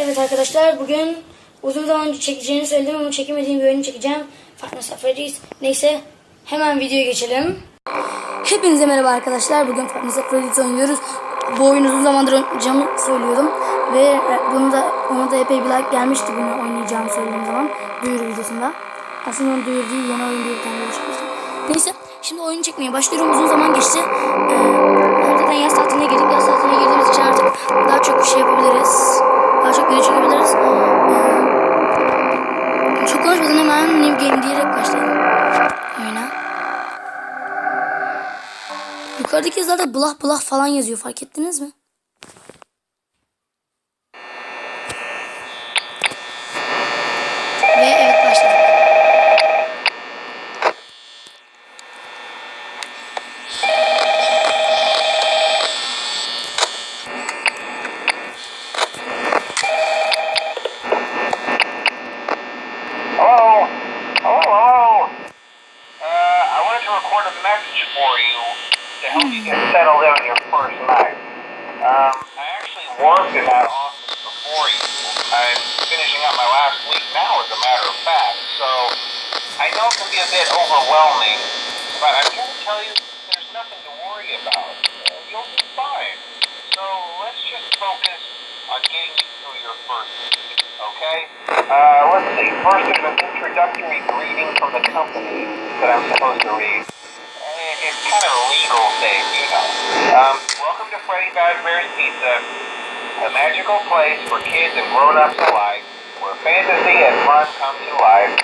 Evet arkadaşlar bugün uzun zaman önce çekeceğini söyledim ama çekemediğim bir oyunu çekeceğim. Farklı Freddy's. Neyse hemen videoya geçelim. Hepinize merhaba arkadaşlar. Bugün Farklı Freddy's oynuyoruz. Bu oyunu uzun zamandır oynayacağımı söylüyordum. Ve bunu da ona da epey bir like gelmişti bunu oynayacağımı söylediğim zaman. Duyuru videosunda. Aslında onu duyuru değil yeni oyun bir tane çekmiştim. Neyse şimdi oyunu çekmeye başlıyorum. Uzun zaman geçti. Ee, zaten yaz tatiline girdik. Yaz tatiline girdiğimiz için artık daha çok bir şey yapabiliriz. Çok video çekebiliriz. Ee, çok konuşmadan hemen New Game diyerek başlayalım. Oyuna. Yukarıdaki yazılarda blah blah falan yazıyor. Fark ettiniz mi? Greeting from the company that I'm supposed to read. Eh, It's kind of a legal thing, you know. Um, welcome to Freddy Fazbear's Pizza, a magical place for kids and grown-ups alike, where fantasy and fun come to life.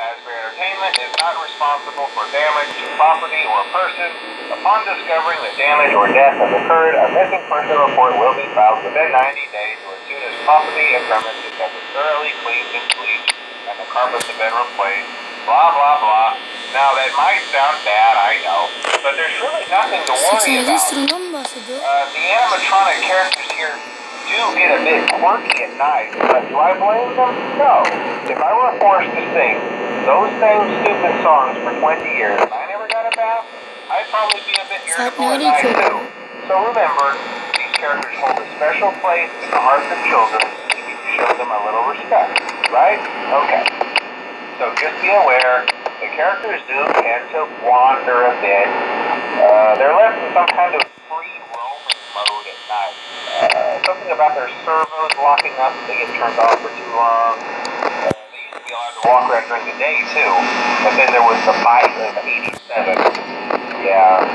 Fazbear Entertainment is not responsible for damage to property or person. Upon discovering that damage or death has occurred, a missing person report will be filed within 90 days or as soon as property and premises have been thoroughly cleaned and bleached and the carpets have been replaced. Blah, blah, blah. Now, that might sound bad, I know, but there's really nothing to worry 87 about. sırından mı bahsediyor? Uh, the animatronic characters here do get a bit quirky at night, but do I blame them? No. If I were forced to sing those same stupid songs for 20 years and I never got a bath, I'd probably be a bit irritable at night too. So remember, these characters hold a special place in the hearts of children. You need to show them a little respect, right? Okay. So just be aware, the characters do tend to wander a bit. Uh, they're left in some kind of free roaming mode at night. Uh, something about their servos locking up if they get turned off for too long. Uh, they used to be allowed to walk around during the day too, but then there was the bite of 87. Yeah.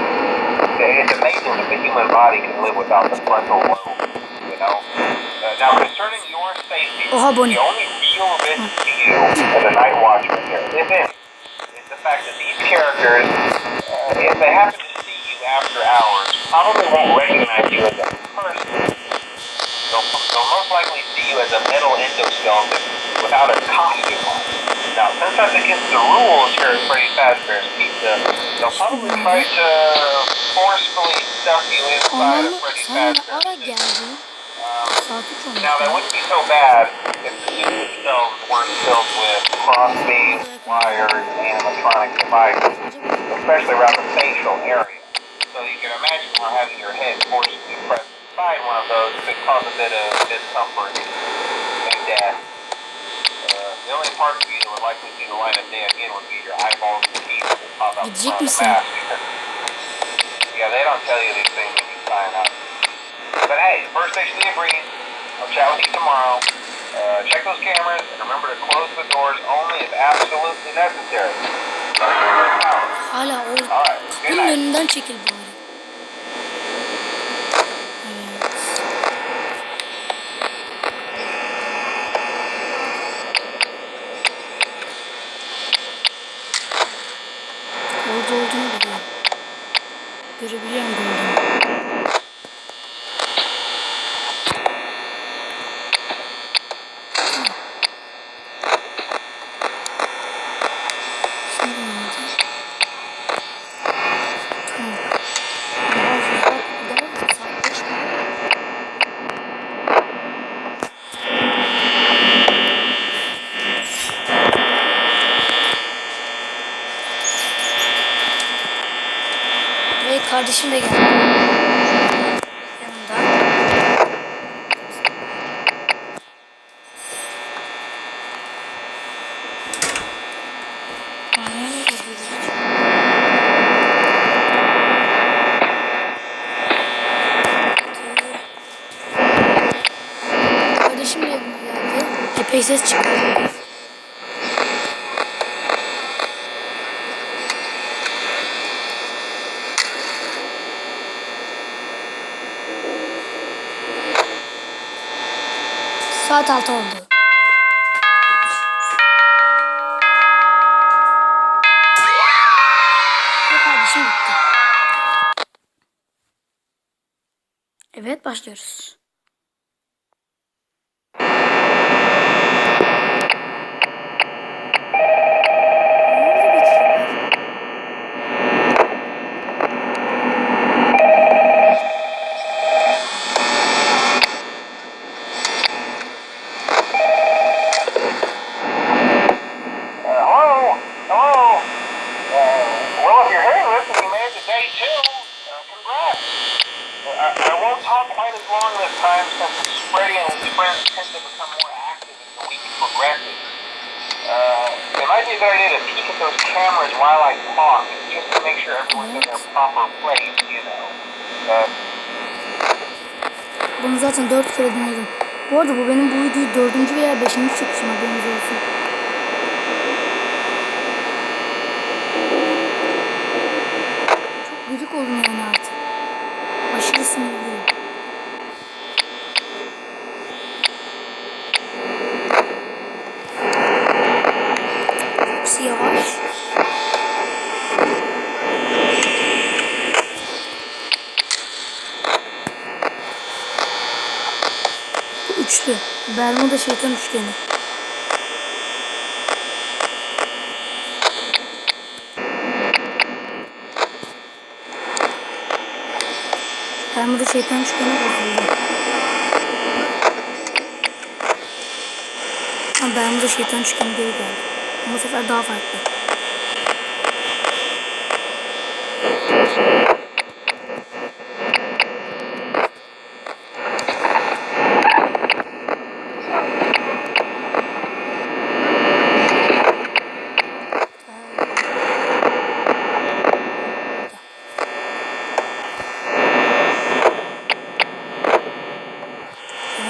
It's amazing that the human body can live without the frontal lobe, you know? Uh, now, concerning your safety, Bonnie. the only real risk to you as a night watchman here, if is the fact that these characters, uh, if they happen to see you after hours, probably won't recognize you as a person. They'll, they'll most likely see you as a metal endoskeleton without a costume on. Now, since that's against the rules here at Freddy Fazbear's Pizza, they'll probably try to forcefully stuff you inside of Freddy Fazbear's suit. Now, that wouldn't be so bad if the suits themselves weren't filled with crossbeams, wires, and animatronic devices, especially around the facial area. So you can imagine how having your head forcibly pressed inside one of those could cause a bit of discomfort and death. Uh, the only part of you that would likely see the light of day again would be your eyeballs and teeth that pop out the mask. yeah, they don't tell you these things when you sign up. But hey, first station breeze. I'll chat with you tomorrow. Uh, check those cameras and remember to close the doors only if absolutely necessary. Hala o Alright, good kapının night. önünden çekil bari. Kardeşim de geldi. Yanımda. Ey ses çıkardım. Saat altı oldu. Evet başlıyoruz. Cameras while I talk, just to make sure everyone's in their proper place, you know. Uh, Bunu zaten dört kere dinledim. Bu arada bu benim bu dördüncü veya beşinci çekişim haberiniz olsun. Çok gıcık oldum yani Bermuda şeytan üçgeni. Bermuda şeytan üçgeni bozuldu. Bermuda şeytan üçgeni geri geldi. Ama bu sefer daha farklı.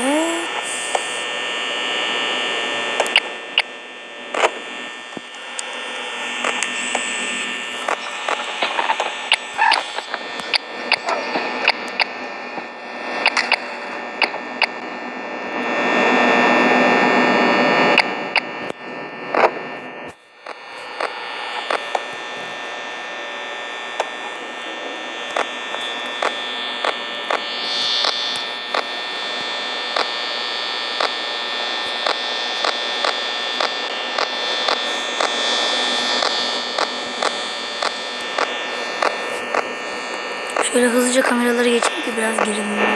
Evet. Şöyle hızlıca kameraları geçeyim ki biraz gerilimli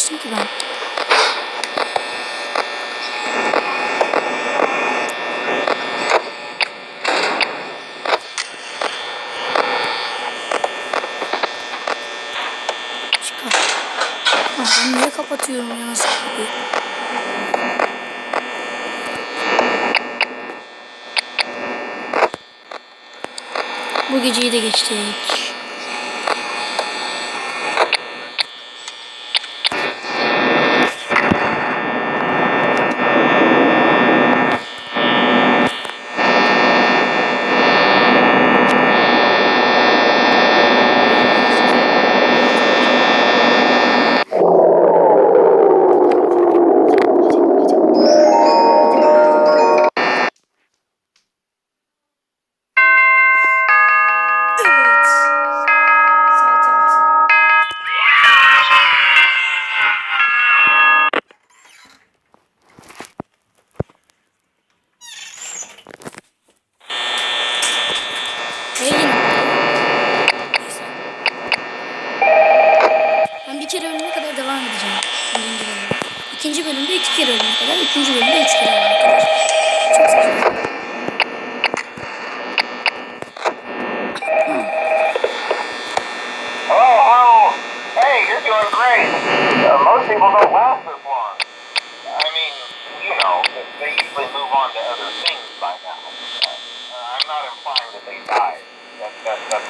açtım ki ben? Ben niye kapatıyorum ya nasıl kapıyı? Bu geceyi de geçtik.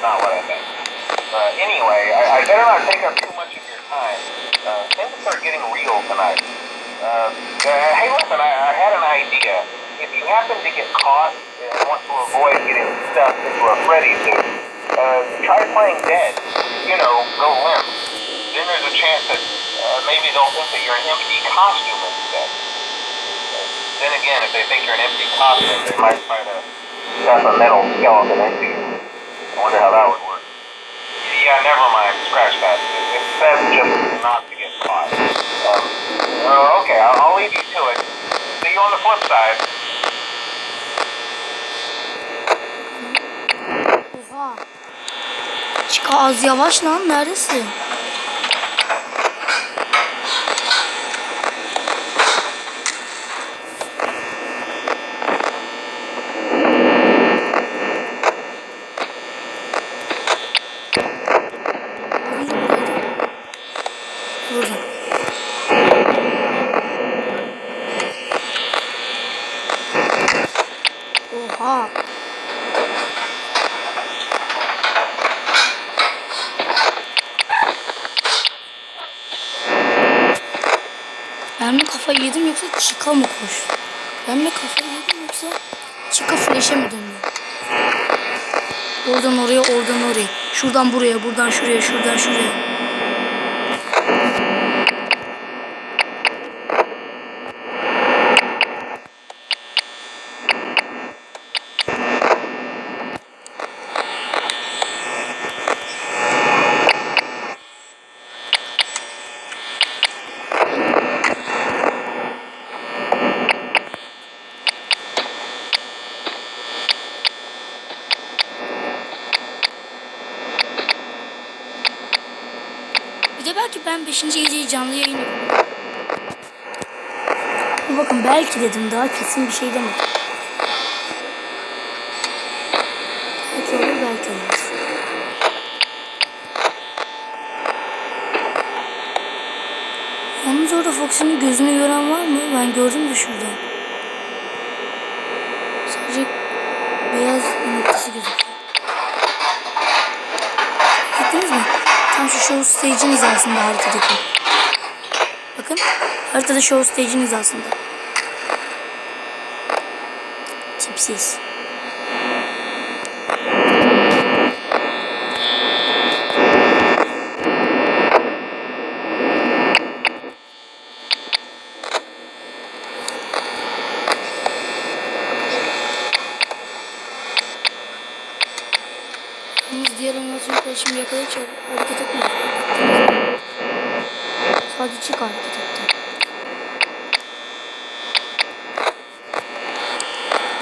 Not what I meant. Uh, anyway, I, I better not take up too much of your time. Uh, things are getting real tonight. Uh, uh, hey, listen, I, I had an idea. If you happen to get caught and want to avoid getting stuffed into a Freddy suit, uh, try playing dead. You know, go limp. Then there's a chance that uh, maybe they'll think that you're an empty costume instead. Then again, if they think you're an empty costume, they might try to stuff a metal skeleton into you. I wonder how that would work. Yeah, never mind. Scratch that. It, it's best just not to get caught. Um, uh, okay, I'll, I'll leave you to it. See you on the flip side. Oha. Çık az yavaş lan neredesin? Mi kafayı yedim yoksa çıka flash'e mi döndü? Oradan oraya, oradan oraya. Şuradan buraya, buradan şuraya, şuradan şuraya. Bir de belki ben 5. geceyi canlı yayın yapayım. Dur Bakın belki dedim daha kesin bir şey demedim. Belki olur belki olmaz. Yalnız orada Fox'un gözünü gören var mı? Ben gördüm de şurada. Sadece beyaz noktası gözüküyor. Gittiniz mi? Tam şu show stage'in hizasında haritadaki. Bakın haritada show stage'in hizasında. Tipsiz.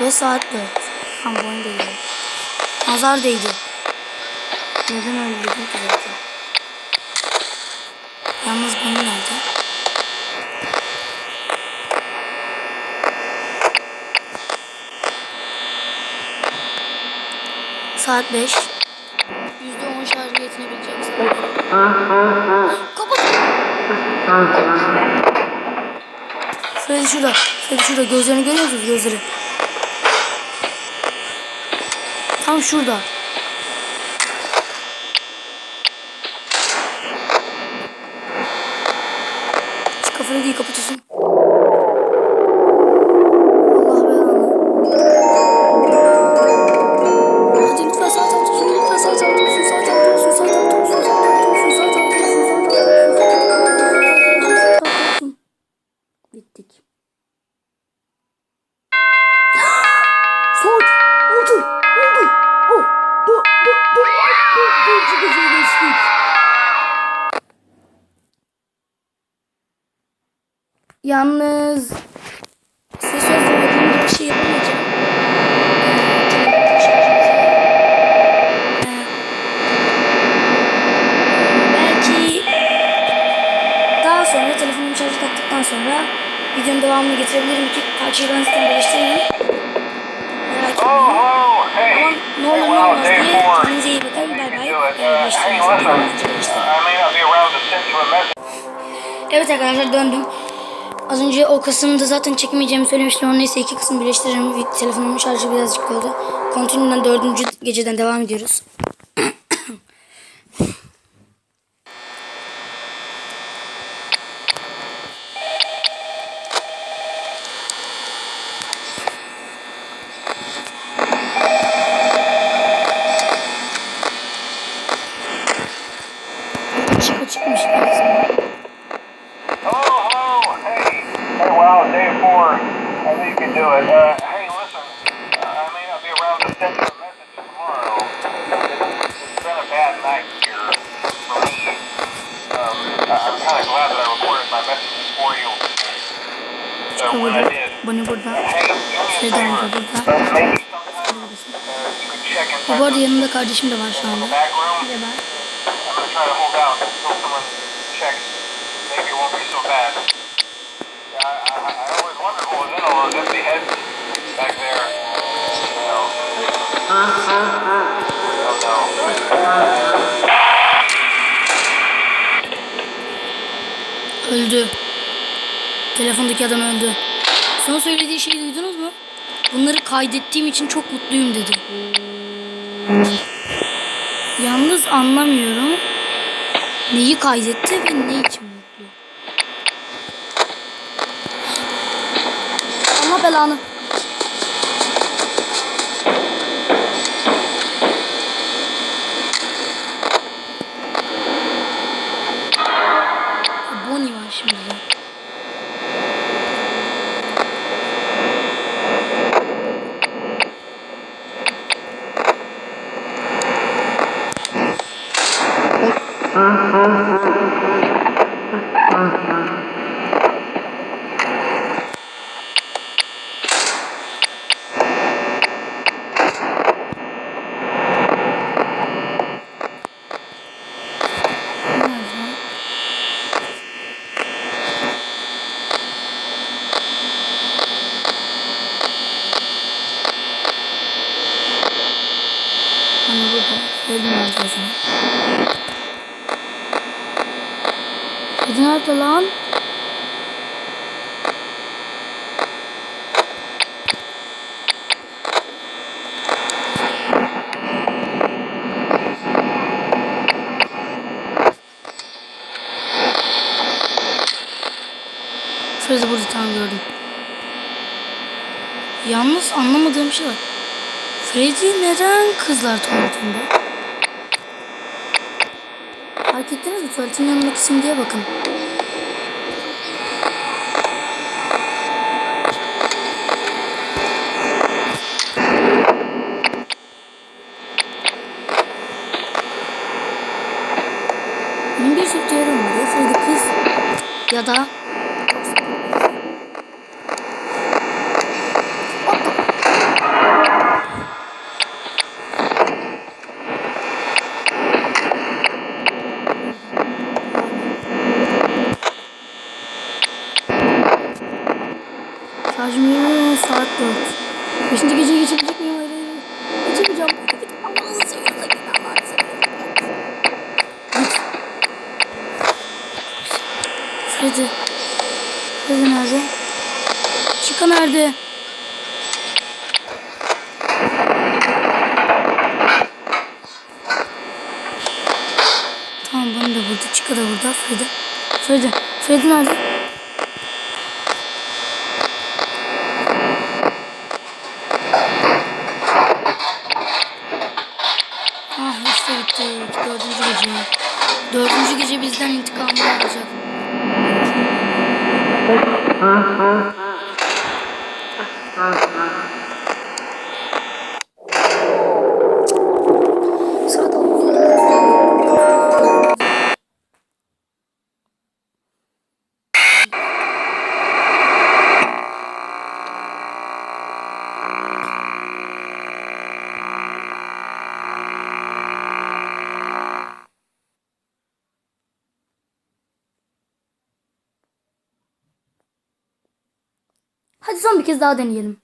Ve saat 4. Tam boyun değdi. Nazar değdi. Neden öyle dedim ki zaten. Yalnız benim nerede? Saat 5. %10 şarjı yetinebilecek saat. Kapat. Freddy şurada. Freddy şurada. Gözlerini görüyor musunuz? Gözleri. Tam şurada. Olmaz day four. kendinize iyi bakın. Bay bay. Evet arkadaşlar döndüm. Az önce o kısımda zaten çekmeyeceğimi söylemiştim. Ama neyse iki kısım birleştiririm. Bir- Telefonumun şarjı birazcık oldu. Continue'dan dördüncü geceden devam ediyoruz. Did, Bunu burada. Şeyden de burada. Check in Bu arada yanımda kardeşim de var şu anda. the back room. Merhaba. I'm gonna try to hold out until someone checks. Maybe it won't be so bad. Yeah, I, I, I always wonder what was in all those empty heads back there. You know. Oh no. Öldü. Telefondaki adam öldü. Son söylediği şeyi duydunuz mu? Bunları kaydettiğim için çok mutluyum dedi. Yalnız anlamıyorum. Neyi kaydetti ve ne için mutlu? Allah belanı. Bonnie var şimdi de. Nerede lan? Hani o zaman? Freddy nerede lan? Freddy burada tam gördüm. Yalnız anlamadığım şey var. Freddy neden kızlar tuvaletinde? Fark ettiniz mi? Tuvaletin yanındaki simgeye bakın. Benim bir sürü teorim var ya. Freddy kız ya da Şarjım yok saat 4. Beşinci geceyi geçebilecek miyim? Hayır hayır. Geçemeyeceğim. Allah'ını seversen git Allah'ını seversen git. Git. Freddy. Freddy nerede? Chica nerede? Tamam bunu da burada. Freddy. Freddy. Freddy nerede? Kez daha deneyelim.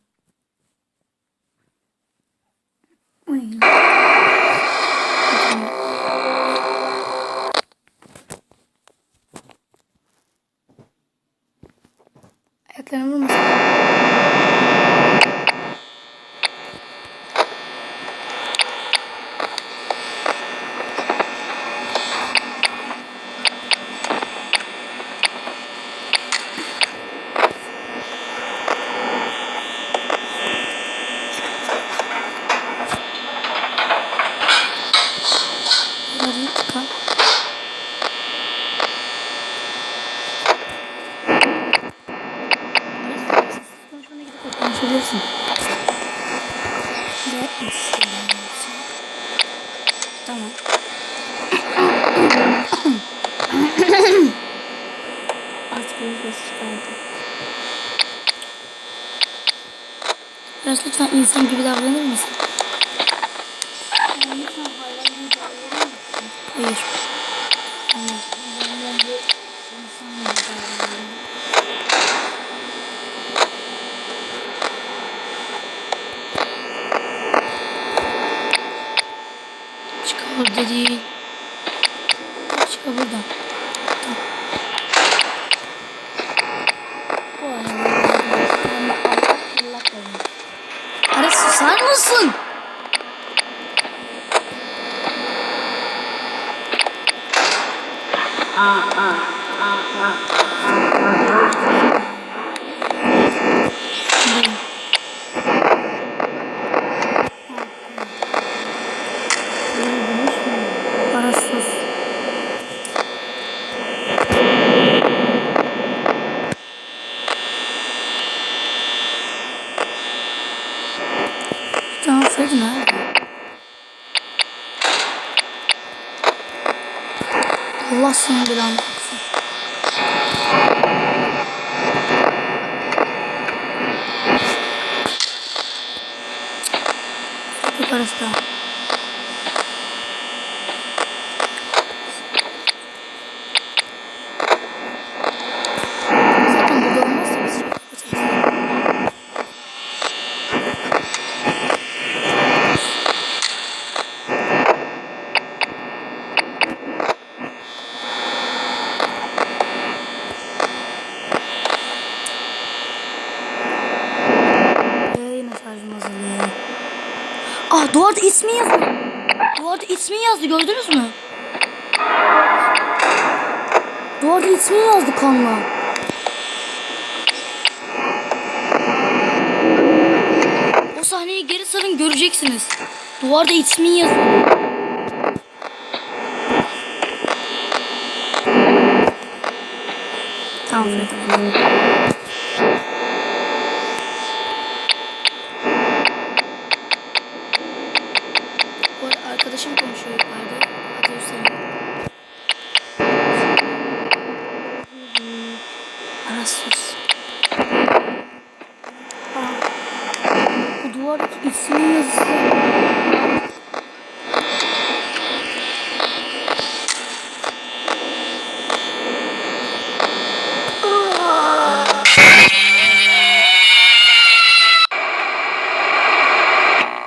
Çağrı'nın Freddy parası da. Zaten burada olmazsa biz şey yapacağız. Ee, yine şarjım azalıyor. Ah duvarda ismi yazdı. Duvarda ismi yazdı gördünüz mü? Duvarda ismi yazdı kanla. O sahneyi geri sarın göreceksiniz. Duvarda ismi yazıyor. Tamam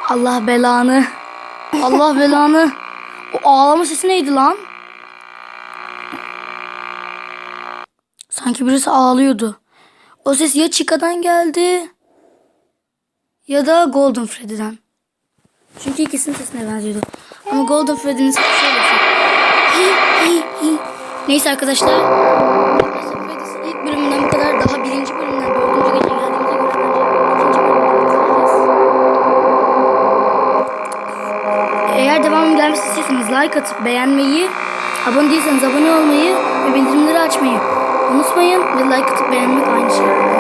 Allah belanı. Allah belanı. O ağlama sesi neydi lan? Sanki birisi ağlıyordu. O ses ya Chica'dan geldi ya da Golden Freddy'den. Çünkü ikisinin sesine benziyordu. Ama Golden Freddy'nin sesi şöyle şey. Neyse arkadaşlar. Like atıp beğenmeyi, abone değilseniz abone olmayı ve bildirimleri açmayı unutmayın. Ve like atıp beğenmek aynı şey.